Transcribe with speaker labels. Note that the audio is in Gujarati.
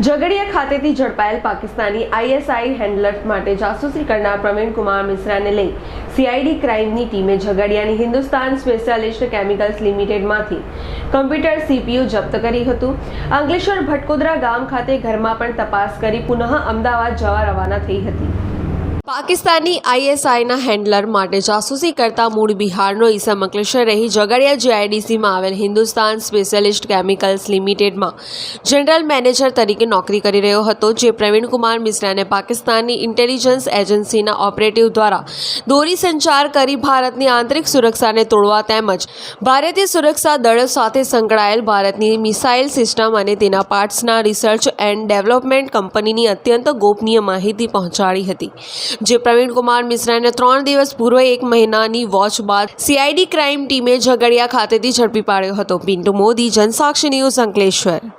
Speaker 1: ખાતેથી ઝડપાયેલ પાકિસ્તાની આઈએસઆઈ હેન્ડલર માટે જાસૂસી કરનાર પ્રવીણ કુમાર મિશ્રાને લઈ સીઆઈડી ક્રાઇમની ટીમે ઝઘડિયાની હિન્દુસ્તાન સ્પેશિયાલિસ્ટ કેમિકલ્સ લિમિટેડમાંથી કમ્પ્યુટર સીપીયુ જપ્ત કર્યું હતું. અંકલેશ્વર ભટકોદરા ગામ ખાતે ઘરમાં પણ તપાસ કરી પુનઃ અમદાવાદ જવા રવાના થઈ હતી. પાકિસ્તાની આઈએસઆઈના હેન્ડલર માટે જાસૂસી કરતા મૂળ બિહારનો ઈસમ અંકલેશ્વર રહી ઝઘડિયા જીઆઈડીસીમાં આવેલ હિન્દુસ્તાન સ્પેશિયાલિસ્ટ કેમિકલ્સ લિમિટેડમાં. જનરલ મેનેજર તરીકે નોકરી કરી રહ્યો હતો, જે પ્રવીણકુમાર મિશ્રાને પાકિસ્તાનની ઇન્ટેલિજન્સ એજન્સીના ઓપરેટિવ દ્વારા દોરી સંચાર કરી ભારતની આંતરિક સુરક્ષાને તોડવા તેમજ ભારતીય સુરક્ષા દળ સાથે સંકળાયેલ ભારતની મિસાઇલ સિસ્ટમ અને તેના પાર્ટ્સના રિસર્ચ એન્ડ ડેવલપમેન્ટ કંપનીની અત્યંત ગોપનીય માહિતી પહોંચાડી હતી. જે પ્રવીણકુમાર મિશ્રાને ત્રણ દિવસ પૂર્વે એક મહિનાની વોચ બાદ સીઆઈડી ક્રાઇમ ટીમે ઝઘડિયા ખાતેથી ઝડપી પાડ્યો હતો. પિન્ટુ મોદી, જનસાક્ષી ન્યૂઝ અંકલેશ્વર.